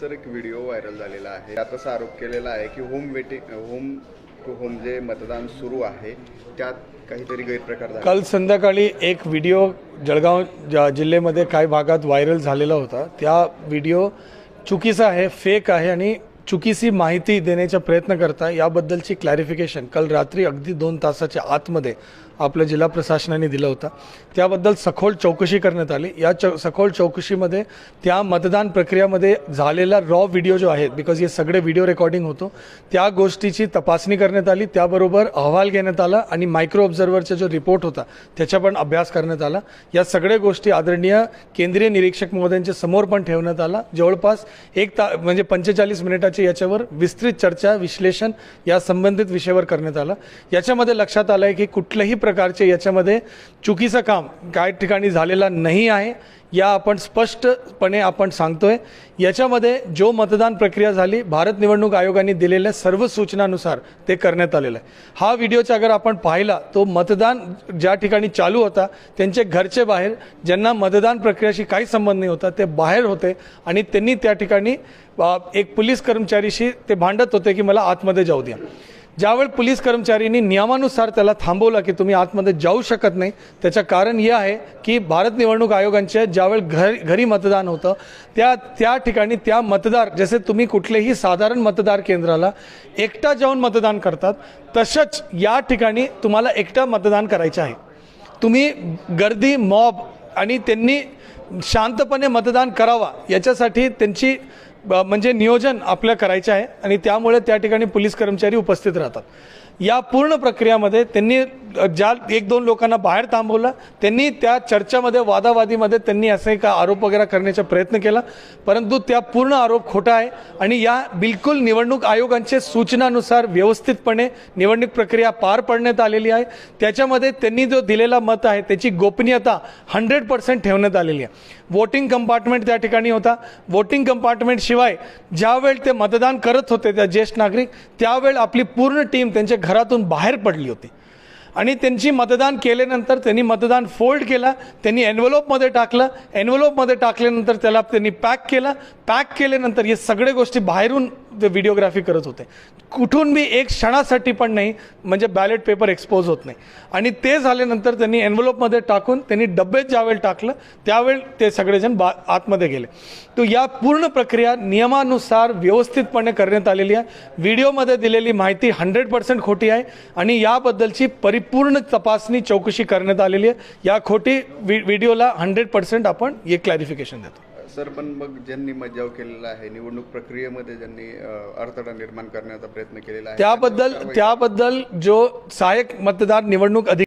Sir एक video viral झालेला आहे. त्यात असा आरोप केलेला आहे की home voting home to home जे मतदान सुरू आहे त्यात काहीतरी गैरप्रकार झाला. काल संध्याकाळी एक व्हिडिओ जळगाव ज- जिल्ह्यामध्ये काही भागात व्हायरल झालेला होता. त्या व्हिडिओ चुकीचा आहे फेक आहे आणि चुकीची माहिती देण्याचा प्रयत्न करता याबद्दलची क्लॅरिफिकेशन काल रात्री अगदी दोन तासाच्या आतमध्ये आपल्या जिल्हा प्रशासनाने दिलं होतं. त्याबद्दल सखोल चौकशी करण्यात आली. या चौ सखोल चौकशीमध्ये त्या मतदान प्रक्रियामध्ये झालेला रॉ व्हिडिओ जो आहे बिकॉज हे सगळे व्हिडिओ रेकॉर्डिंग होतो त्या गोष्टीची तपासणी करण्यात आली. त्याबरोबर अहवाल घेण्यात आला आणि मायक्रो ऑब्झर्व्हरचा जो रिपोर्ट होता त्याचा पण अभ्यास करण्यात आला. या सगळ्या गोष्टी आदरणीय केंद्रीय निरीक्षक महोदयांच्या समोर पण ठेवण्यात आला. जवळपास एक ता म्हणजे पंचेचाळीस मिनिटाची याच्यावर विस्तृत चर्चा विश्लेषण या संबंधित विषयावर करण्यात आलं. याच्यामध्ये लक्षात आलं आहे की कुठलंही प्रकारचे याच्यामध्ये चुकीचं काम काय ठिकाणी झालेला नाही आहे या आपण स्पष्टपणे आपण सांगतोय. याच्यामध्ये जो मतदान प्रक्रिया झाली भारत निवडणूक आयोगाने दिलेल्या सर्व सूचनानुसार ते करण्यात आलेलं आहे. हा व्हिडिओचा अगर आपण पाहिला तो मतदान ज्या ठिकाणी चालू होता त्यांचे घरचे बाहेर ज्यांना मतदान प्रक्रियाशी काही संबंध नाही होता ते बाहेर होते आणि त्यांनी त्या ठिकाणी एक पोलीस कर्मचारीशी ते भांडत होते की मला आतमध्ये जाऊ द्या. ज्यावेळी पोलीस कर्मचारींनी नियमानुसार त्याला थांबवलं की तुम्ही आतमध्ये जाऊ शकत नाही त्याचं कारण हे आहे की भारत निवडणूक आयोगांच्या ज्यावेळी घर घरी मतदान होतं त्या त्या ठिकाणी त्या मतदार जसे तुम्ही कुठलेही साधारण मतदार केंद्राला एकटा जाऊन मतदान करतात तसंच या ठिकाणी तुम्हाला एकटा मतदान करायचं आहे. तुम्ही गर्दी मॉब आणि त्यांनी शांतपणे मतदान करावा याच्यासाठी त्यांची म्हणजे नियोजन आपल्या करायचं आहे आणि त्यामुळे त्या ठिकाणी पोलीस कर्मचारी उपस्थित राहतात. या पूर्ण प्रक्रियामध्ये त्यांनी ज्या एक दोन लोकांना बाहेर थांबवलं त्यांनी त्या चर्चामध्ये वादावादीमध्ये त्यांनी असे का आरोप वगैरे करण्याचा प्रयत्न केला. परंतु त्या पूर्ण आरोप खोटा आहे आणि या बिलकुल निवडणूक आयोगांच्या सूचनानुसार व्यवस्थितपणे निवडणूक प्रक्रिया पार पाडण्यात आलेली आहे. त्याच्यामध्ये त्यांनी जो दिलेला मत आहे त्याची गोपनीयता हंड्रेड पर्सेंट ठेवण्यात आलेली आहे. वोटिंग कंपार्टमेंट त्या ठिकाणी होता. वोटिंग कंपार्टमेंट शिवाय ज्यावेळी ते मतदान करत होते त्या ज्येष्ठ नागरिक त्यावेळी आपली पूर्ण टीम त्यांच्या घरातून बाहेर पडली होती. आणि त्यांची मतदान केल्यानंतर त्यांनी मतदान फोल्ड केला त्यांनी एनव्हलोपमध्ये टाकलं एनव्हलोपमध्ये टाकल्यानंतर त्याला त्यांनी पॅक केलं. पॅक केल्यानंतर हे सगळे गोष्टी बाहेरून ते व्हिडिओग्राफी करत होते. कुठून बी एक क्षणासाठी पण नाही म्हणजे बॅलेट पेपर एक्सपोज होत नाही. आणि ते झाल्यानंतर त्यांनी एन्व्हलोपमध्ये टाकून त्यांनी डब्बेत ज्यावेळी टाकलं त्यावेळी ते सगळेजण बा आतमध्ये गेले. तो या पूर्ण प्रक्रिया नियमानुसार व्यवस्थितपणे करण्यात आलेली आहे. व्हिडिओमध्ये दिलेली माहिती हंड्रेड पर्सेंट खोटी आहे आणि याबद्दलची परिपूर्ण तपासणी चौकशी करण्यात आलेली आहे. या खोटी व्हिडिओला हंड्रेड पर्सेंट आपण हे क्लॅरिफिकेशन देतो. सर पण मग ज्यांनी मज्जाव केलेला आहे निवडणूक प्रक्रियेमध्ये ज्यांनी अडथळा निर्माण करण्याचा प्रयत्न केलेला आहे त्याबद्दल त्याबद्दल जो सहाय्यक मतदार निवडणूक अधिकारी